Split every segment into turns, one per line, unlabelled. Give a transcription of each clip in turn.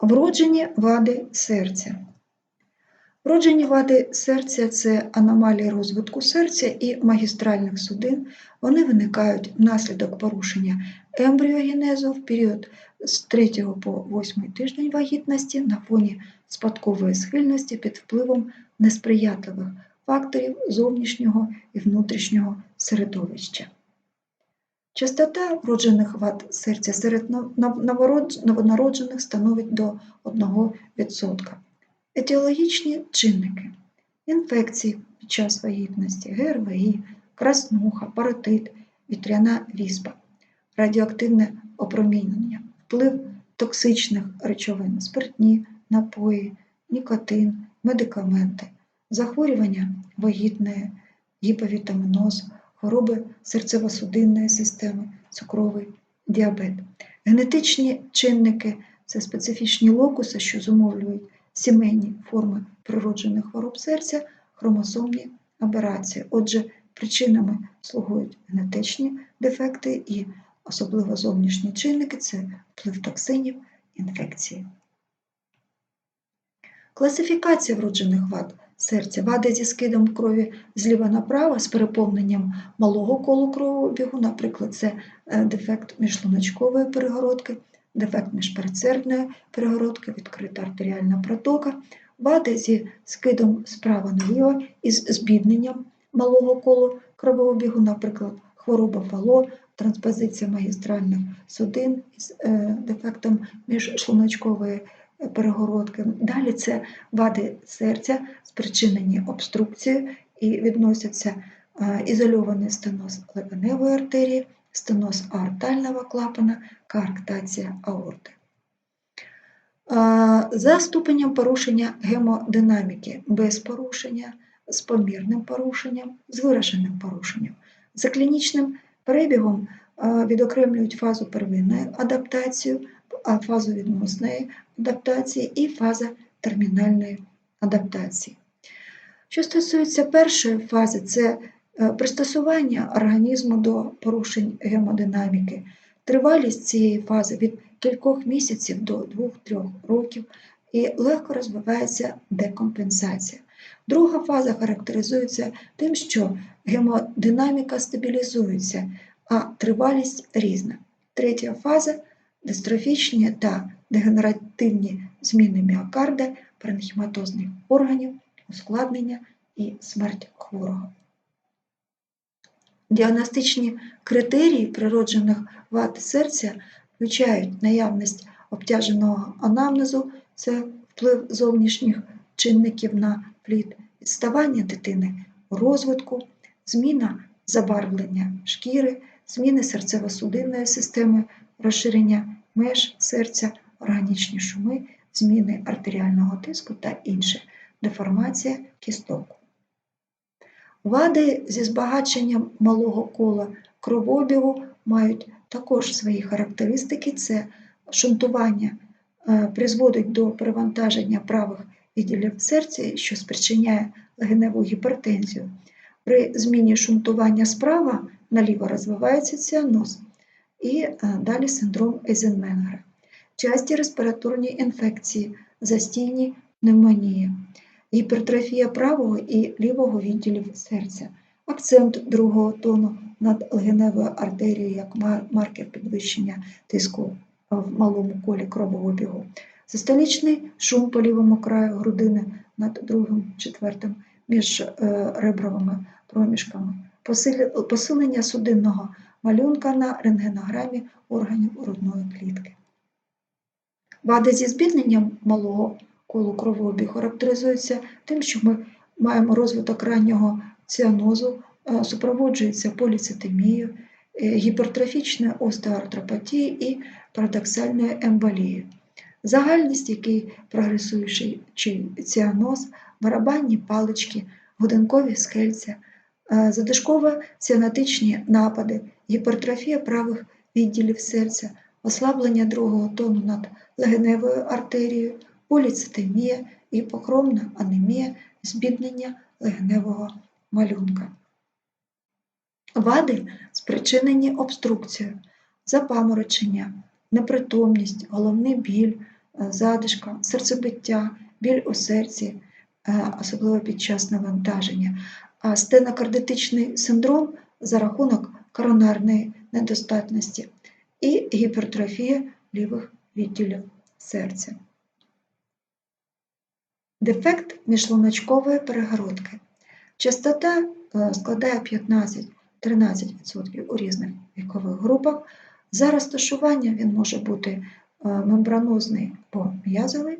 Вроджені вади серця. Вроджені вади серця це аномалії розвитку серця і магістральних судин. Вони виникають внаслідок порушення ембріогенезу в період з 3 по 8 тиждень вагітності на фоні спадкової схильності під впливом несприятливих факторів зовнішнього і внутрішнього середовища. Частота вроджених вад серця серед новонароджених становить до 1%. Етіологічні чинники інфекції під час вагітності, ГРВІ, краснуха, паротит, вітряна віспа, радіоактивне опромінення, вплив токсичних речовин, спиртні, напої, нікотин, медикаменти, захворювання вагітної, гіповітаміноз, хвороби серцево-судинної системи, цукровий діабет. Генетичні чинники це специфічні локуси, що зумовлюють сімейні форми природжених хвороб серця, хромосомні аберації. Отже, причинами слугують генетичні дефекти і особливо зовнішні чинники це вплив токсинів, інфекції. Класифікація вроджених вад серця. Вади зі скидом крові зліва направо з переповненням малого колу кровообігу, наприклад, це е, дефект міжшлуночкової перегородки, дефект міжпередсердної перегородки, відкрита артеріальна протока, вади зі скидом справа наліво із збідненням малого колу кровообігу, наприклад, хвороба фало, транспозиція магістральних судин із е, дефектом міжшлуночкової е, перегородки. Далі це вади серця, спричинені обструкцією і відносяться е, ізольований стеноз легеневої артерії, стеноз аортального клапана, коарктація аорти. Е, За ступенем порушення гемодинаміки без порушення, з помірним порушенням, з вираженим порушенням. За клінічним перебігом е, відокремлюють фазу первинної адаптації, фазу відносної адаптації і фаза термінальної адаптації. Що стосується першої фази, це е, пристосування організму до порушень гемодинаміки. Тривалість цієї фази від кількох місяців до 2-3 років і легко розвивається декомпенсація. Друга фаза характеризується тим, що гемодинаміка стабілізується, а тривалість різна. Третя фаза дистрофічні та дегенеративні зміни міокарда, паренхематозних органів, ускладнення і смерть хворого. Діагностичні критерії природжених вад серця включають наявність обтяженого анамнезу, це вплив зовнішніх чинників на плід, відставання дитини розвитку, зміна забарвлення шкіри, зміни серцево-судинної системи, розширення меж серця, органічні шуми, зміни артеріального тиску та інше, деформація кісток. Вади зі збагаченням малого кола кровообігу мають також свої характеристики: це шунтування е, призводить до перевантаження правих відділів серця, що спричиняє легеневу гіпертензію. При зміні шунтування справа наліво розвивається ціаноз і е, далі синдром Ейзенменгера. Часті респіраторні інфекції, застійні пневмонії, гіпертрофія правого і лівого відділів серця, акцент другого тону над легеневою артерією як маркер підвищення тиску в малому колі кровообігу, систолічний шум по лівому краю грудини над другим, четвертим між е, ребровими проміжками, посилення судинного малюнка на рентгенограмі органів грудної клітки. Вади зі збідненням малого колу кровообігу характеризуються тим, що ми маємо розвиток раннього ціанозу, е, супроводжується поліцитемією, е, гіпертрофічною остеоартропатією і парадоксальною емболією. Загальність, який прогресуючий чи ціаноз, барабанні палички, годинкові схильця, е, задишково-ціанотичні напади, гіпертрофія правих відділів серця, ослаблення другого тону над легеневою артерією, поліцитемія, іпохромна анемія, збіднення легеневого малюнка. Вади спричинені обструкцією, запаморочення, непритомність, головний біль, е, задишка, серцебиття, біль у серці, е, особливо під час навантаження, стенокардитичний синдром за рахунок коронарної недостатності і гіпертрофія лівих відділів серця. Дефект міжшлуночкової перегородки. Частота е, складає 15-13% у різних вікових групах. За розташуванням він може бути е, мембранозний або м'язовий.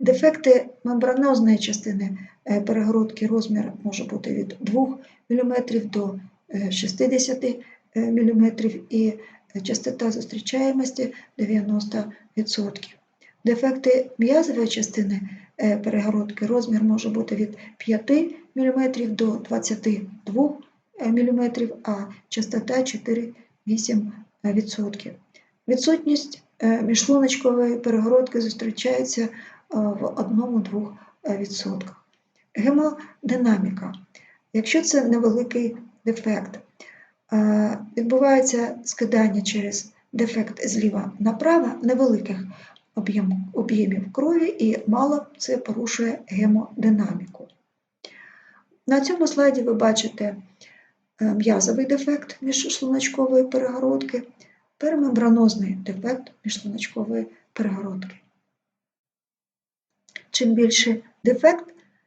Дефекти мембранозної частини е, перегородки розмір може бути від 2 мм до е, 60 мм і частота зустрічаємості 90%. Дефекти м'язової частини е, перегородки розмір може бути від 5 мм до 22 мм, а частота 4-8%. Відсутність е, міжшлуночкової перегородки зустрічається е, в 1-2%. Гемодинаміка. Якщо це невеликий дефект, е, відбувається скидання через дефект зліва направо невеликих об'єм- об'ємів крові і мало це порушує гемодинаміку. На цьому слайді ви бачите е, м'язовий дефект міжшлуночкової перегородки, перемембранозний дефект міжшлуночкової перегородки. Чим більше дефект,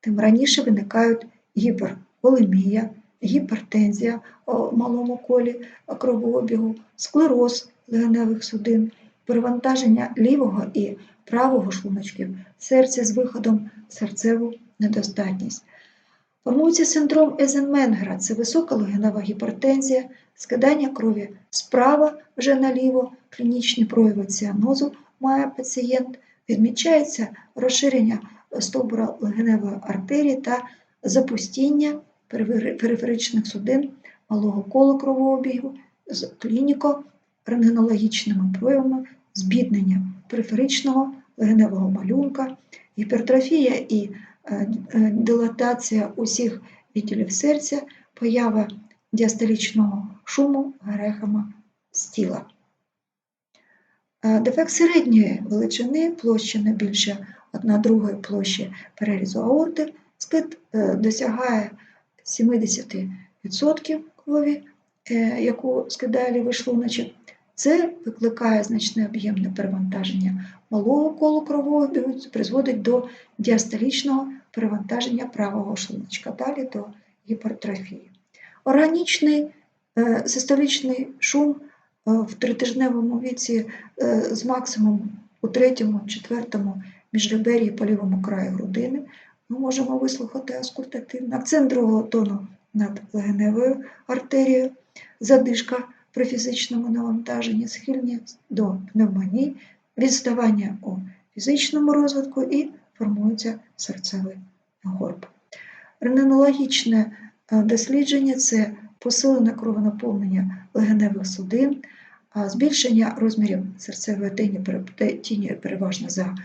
тим раніше виникають гіперволемія, гіпертензія у малому колі кровообігу, склероз легеневих судин, перевантаження лівого і правого шлуночків, серця з виходом серцеву недостатність. Формується синдром Езенменгера – це висока легенева гіпертензія, скидання крові справа вже наліво, клінічні прояви ціанозу має пацієнт, відмічається розширення стовбура легеневої артерії та запустіння периферичних судин малого колу кровообігу з клініко-рентгенологічними проявами збіднення периферичного легеневого малюнка, гіпертрофія і е, е, дилатація усіх відділів серця, поява діастолічного шуму грехами з тіла. Дефект середньої величини, площа не більше 1 другої площі перерізу аорти, спит е, досягає 70% крові, е, яку скидає лівий шлуночок. Це викликає значне об'ємне перевантаження малого колу кровообігу, це призводить до діастолічного перевантаження правого шлуночка, далі до гіпертрофії. Органічний е, систолічний шум в тритижневому віці е, з максимумом у третьому, четвертому міжребер'ї по лівому краю грудини. Ми можемо вислухати аскультативно. Акцент другого тону над легеневою артерією, задишка при фізичному навантаженні, схильність до пневмонії, відставання у фізичному розвитку і формується серцевий горб. Рентгенологічне е, дослідження це посилене кровонаповнення легеневих судин, збільшення розмірів серцевої тіні, переважно за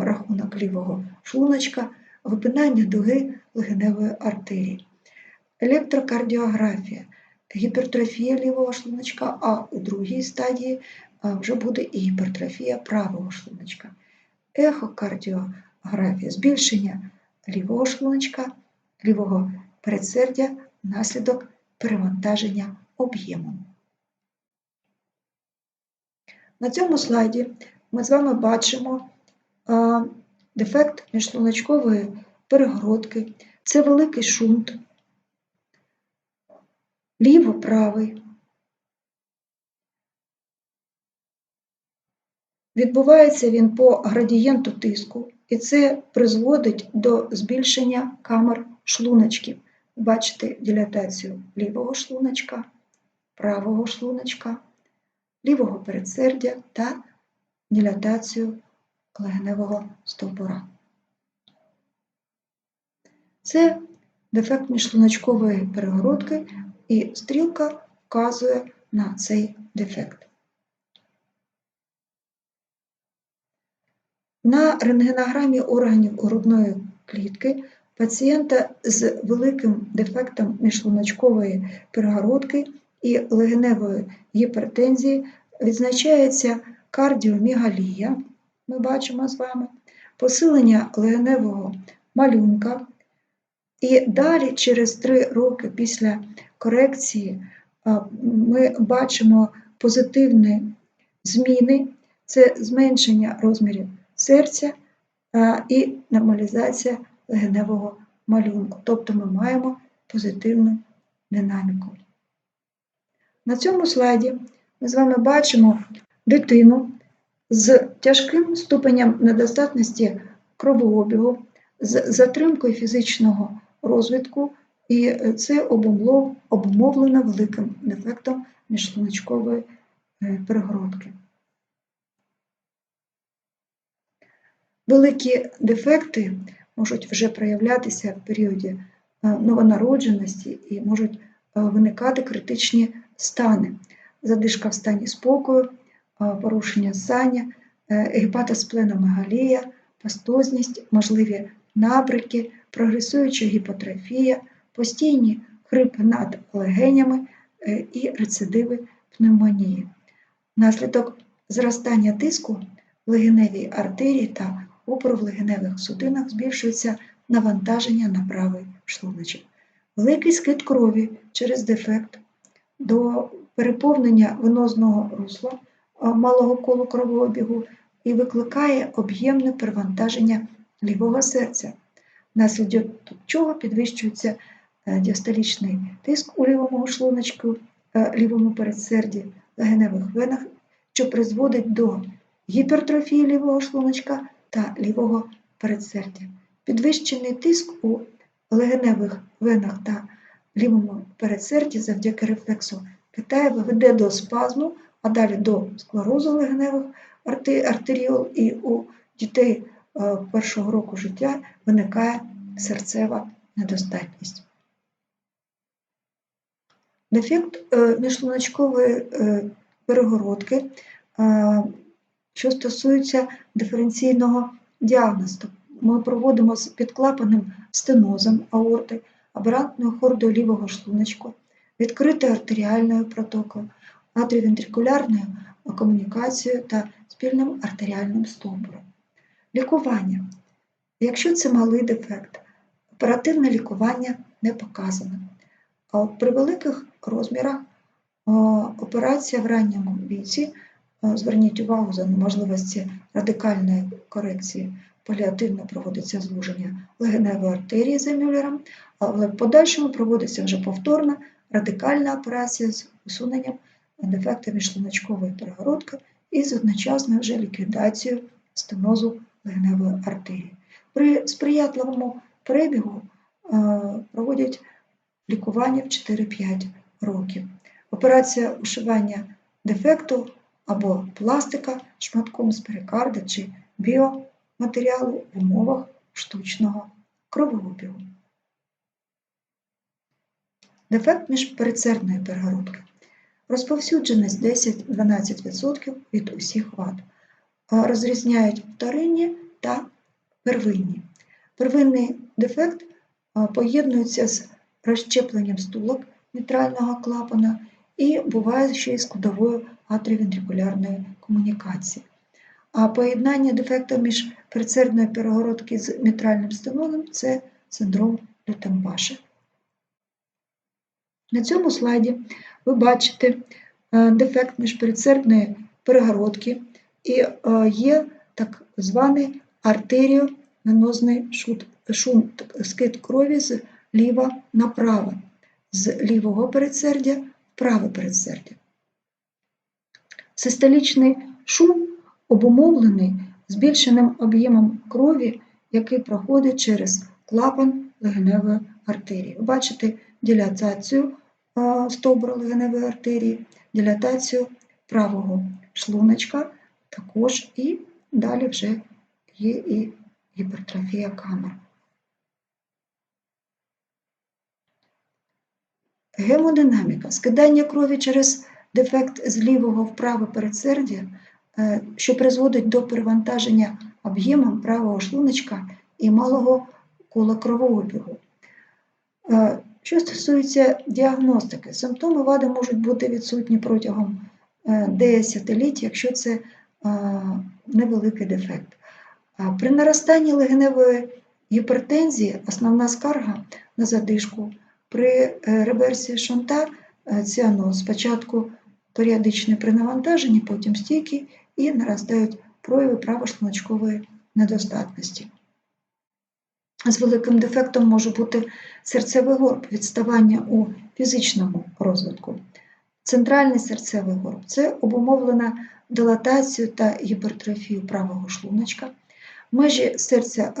рахунок лівого шлуночка, випинання дуги легеневої артерії, електрокардіографія, гіпертрофія лівого шлуночка, а у другій стадії вже буде і гіпертрофія правого шлуночка, ехокардіографія, збільшення лівого шлуночка, лівого передсердя внаслідок перевантаження об'ємом. На цьому слайді ми з вами бачимо дефект міжшлуночкової перегородки. Це великий шунт, ліво-правий. Відбувається він по градієнту тиску, і це призводить до збільшення камер шлуночків. Бачите дилатацію лівого шлуночка, правого шлуночка, лівого передсердя та дилатацію легеневого стовбура. Це дефект міжшлуночкової перегородки, і стрілка вказує на цей дефект. На рентгенограмі органів грудної клітки пацієнта з великим дефектом міжшлуночкової перегородки і легеневої гіпертензії відзначається кардіомігалія, ми бачимо з вами, посилення легеневого малюнка. І далі, через 3 роки після корекції, ми бачимо позитивні зміни, це зменшення розмірів серця і нормалізація легеневого малюнку. Тобто ми маємо позитивну динаміку. На цьому слайді ми з вами бачимо дитину з тяжким ступенем недостатності кровообігу, з затримкою фізичного розвитку, і це обумовлено великим дефектом міжшлуночкової е, перегородки. Великі дефекти можуть вже проявлятися в періоді е, новонародженості і можуть е, виникати критичні стани, задишка в стані спокою, е, порушення ссання, е, гепатоспленомегалія, пастозність, можливі набрики, прогресуюча гіпотрофія, постійні хрипи над легенями і рецидиви пневмонії. Внаслідок зростання тиску в легеневій артерії та опору в легеневих судинах збільшується навантаження на правий шлуночок. Великий скид крові через дефект до переповнення венозного русла малого колу кровообігу і викликає об'ємне перевантаження лівого серця, внаслідок чого підвищується е, діастолічний тиск у лівому шлуночку, е, лівому передсерді, легеневих венах, що призводить до гіпертрофії лівого шлуночка та лівого передсердя. Підвищений тиск у легеневих венах та лівому передсерді завдяки рефлексу Китаєва веде до спазму, а далі до склерозу легеневих артеріол, і у дітей е, першого року життя виникає серцева недостатність. Дефект е, міжшлуночкової е, перегородки, що стосується диференційного діагносту. Ми проводимо з підклапаним стенозом аорти, аберантною хордою лівого шлуночку, відкритою артеріальною протокою, атріовентрикулярною комунікацією та спільним артеріальним стовбуром. Лікування. Якщо це малий дефект, оперативне лікування не показано. А от при великих розмірах операція в ранньому віці, зверніть увагу за можливості радикальної корекції, паліативно проводиться звуження легеневої артерії за Мюллером, але в подальшому проводиться вже повторна радикальна операція з усуненням дефекта міжшлуночкової перегородки і з одночасною вже ліквідацією стенозу легеневої артерії. При сприятливому перебігу е, проводять лікування в 4-5 років. Операція ушивання дефекту або пластика шматком з перикарда чи біоматеріалу в умовах штучного кровообігу. Дефект міжпередсердної перегородки. Розповсюдженість 10-12% від усіх вад. Розрізняють вторинні та первинні. Первинний дефект поєднується з розщепленням стулок мітрального клапана і буває ще й складовою атріовентрикулярної комунікації. А поєднання дефекту між передсердної перегородки з мітральним стенозом – це синдром Лютенбаша. На цьому слайді ви бачите е, дефект міжпередсердної перегородки і е, є так званий артеріовенозний шум, скид крові з ліва направо, з лівого передсердя в праве передсердя. Систолічний шум обумовлений збільшеним об'ємом крові, який проходить через клапан легеневої артерії. Ви бачите дилатацію стовбура легеневої артерії, дилатацію правого шлуночка, також і далі вже є і гіпертрофія камер. Гемодинаміка. Скидання крові через дефект з лівого в праве передсердя, е, що призводить до перевантаження об'ємом правого шлуночка і малого кола кровообігу. Е, Що стосується діагностики, симптоми вади можуть бути відсутні протягом е, десятиліть, якщо це невеликий дефект. При наростанні легеневої гіпертензії основна скарга на задишку. При реверсії шунта е, ціаноз спочатку періодичний при навантаженні, потім стійкий і наростають прояви правошлуночкової недостатності. З великим дефектом може бути серцевий горб, відставання у фізичному розвитку. Центральний серцевий горб це обумовлена дилатацію та гіпертрофію правого шлуночка. Межі серця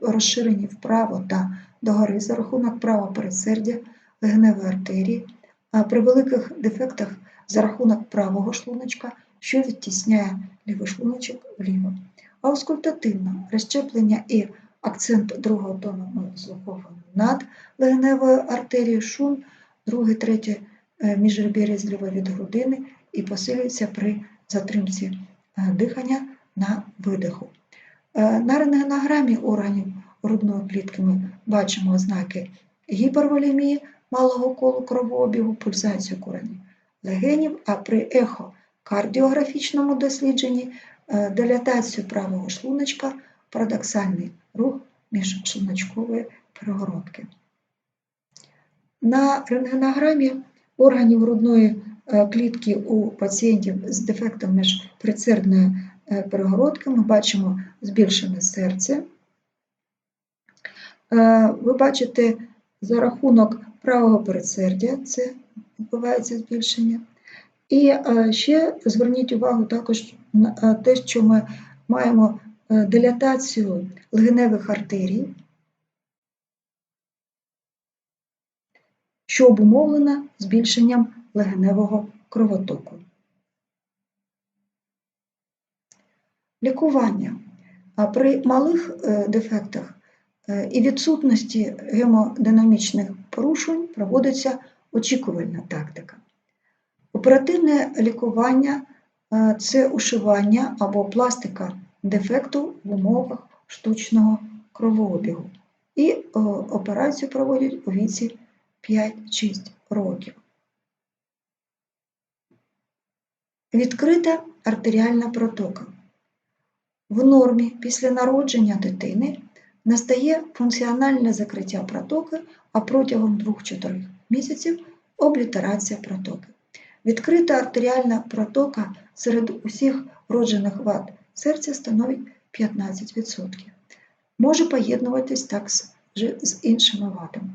розширені, вправо та догори за рахунок правого передсердя, легеневої артерії, а при великих дефектах за рахунок правого шлуночка, що відтісняє лівий шлуночок вліво. Аускультативно розщеплення і акцент другого тону ми слуховуємо над легеневою артерією, шум, другий, третій е, міжребір'я зліва від грудини і посилюється при затримці е, дихання на видиху. Е, На рентгенограмі органів грудної клітки ми бачимо ознаки гіперволемії малого колу кровообігу, пульсацію коренів легенів, а при ехокардіографічному дослідженні е, дилатацію правого шлуночка, парадоксальний рух міжшлуночкової перегородки. На рентгенограмі органів грудної е, клітки у пацієнтів з дефектом міжпредсердної е, перегородки ми бачимо збільшене серце. Ви бачите за рахунок правого передсердя, це відбувається збільшення. І е, ще зверніть увагу також на е, те, що ми маємо е, дилатацію легеневих артерій, що обумовлена збільшенням легеневого кровотоку. Лікування. При малих дефектах і відсутності гемодинамічних порушень проводиться очікувальна тактика. Оперативне лікування е, це ушивання або пластика дефекту в умовах штучного кровообігу. І е, операцію проводять у віці 5-6 років. Відкрита артеріальна протока. В нормі після народження дитини настає функціональне закриття протоки, а протягом 2-4 місяців облітерація протоки. Відкрита артеріальна протока серед усіх вроджених вад серця становить 15%. Може поєднуватись так з іншими вадами.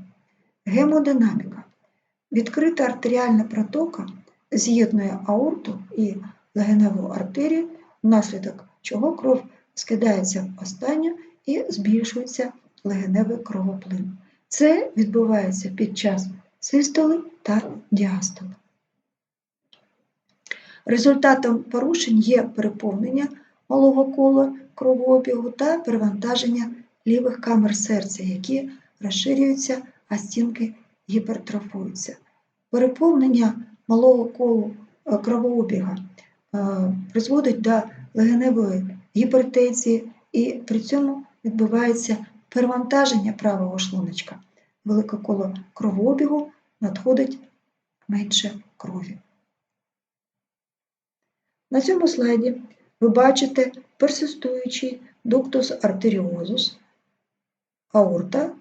Гемодинаміка. Відкрита артеріальна протока з'єднує аорту і легеневу артерію, внаслідок чого кров скидається в останню і збільшується легеневий кровоплин. Це відбувається під час систоли та діастоли. Результатом порушень є переповнення малого кола кровообігу та перевантаження лівих камер серця, які розширюються, а стінки гіпертрофуються. Переповнення малого колу е, кровообіга е, призводить до легеневої гіпертензії і при цьому відбувається перевантаження правого шлуночка. Велике коло кровообігу надходить менше крові. На цьому слайді ви бачите персистуючий дуктус артеріозус, аорта,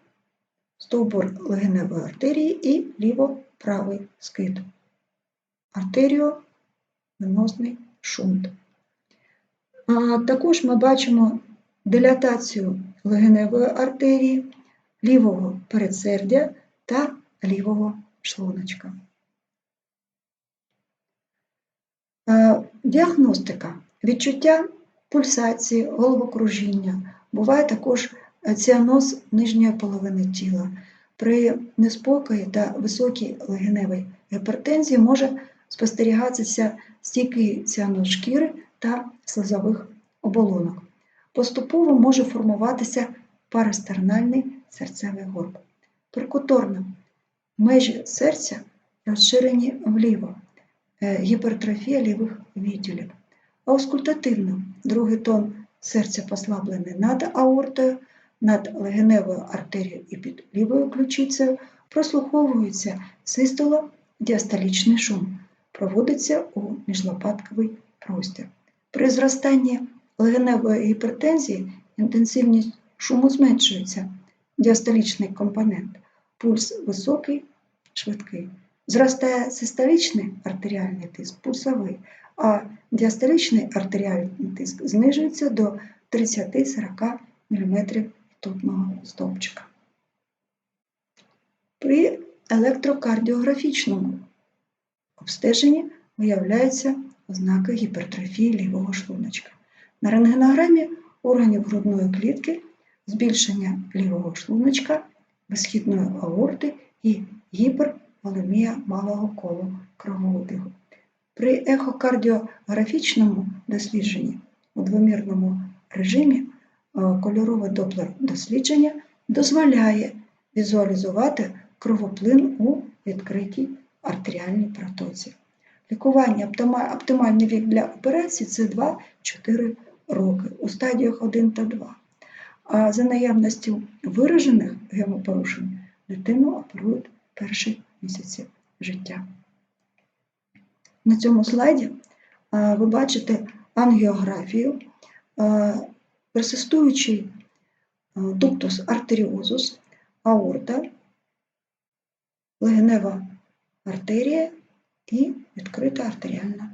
стовбур легеневої артерії і ліво-правий скид. Артеріовенозний шунт. А також ми бачимо дилатацію легеневої артерії, лівого передсердя та лівого шлуночка. Е, діагностика. Відчуття пульсації, головокружіння. Буває також ціаноз нижньої половини тіла. При неспокої та високій легеневій гіпертензії може спостерігатися стійкий ціаноз шкіри та слизових оболонок. Поступово може формуватися парастернальний серцевий горб. Перкуторно межі серця розширені вліво, е, гіпертрофія лівих відділів. Аускультативно другий тон серця послаблений над аортою, над легеневою артерією і під лівою ключицею, прослуховується систоло діастолічний шум, проводиться у міжлопатковий простір. При зростанні легеневої гіпертензії інтенсивність шуму зменшується, діастолічний компонент, пульс високий, швидкий. Зростає систолічний артеріальний тиск, пульсовий, а діастолічний артеріальний тиск знижується до 30-40 мм ртутного стовпчика. При електрокардіографічному обстеженні виявляються ознаки гіпертрофії лівого шлуночка. На рентгенограмі органів грудної клітки, збільшення лівого шлуночка, безхідної аорти і гіперволемія малого колу кровообігу. При ехокардіографічному дослідженні у двомірному режимі е, кольорове доплер дослідження дозволяє візуалізувати кровоплин у відкритій артеріальній протоці. Лікування оптимальний вік для операції це 2-4 роки у стадіях 1 та 2. А за наявністю виражених гемопорушень дитину оперують перші місяці життя. На цьому слайді ви бачите ангіографію, персистуючий дуктус артеріозус, аорта, легенева артерія і відкрита артеріальна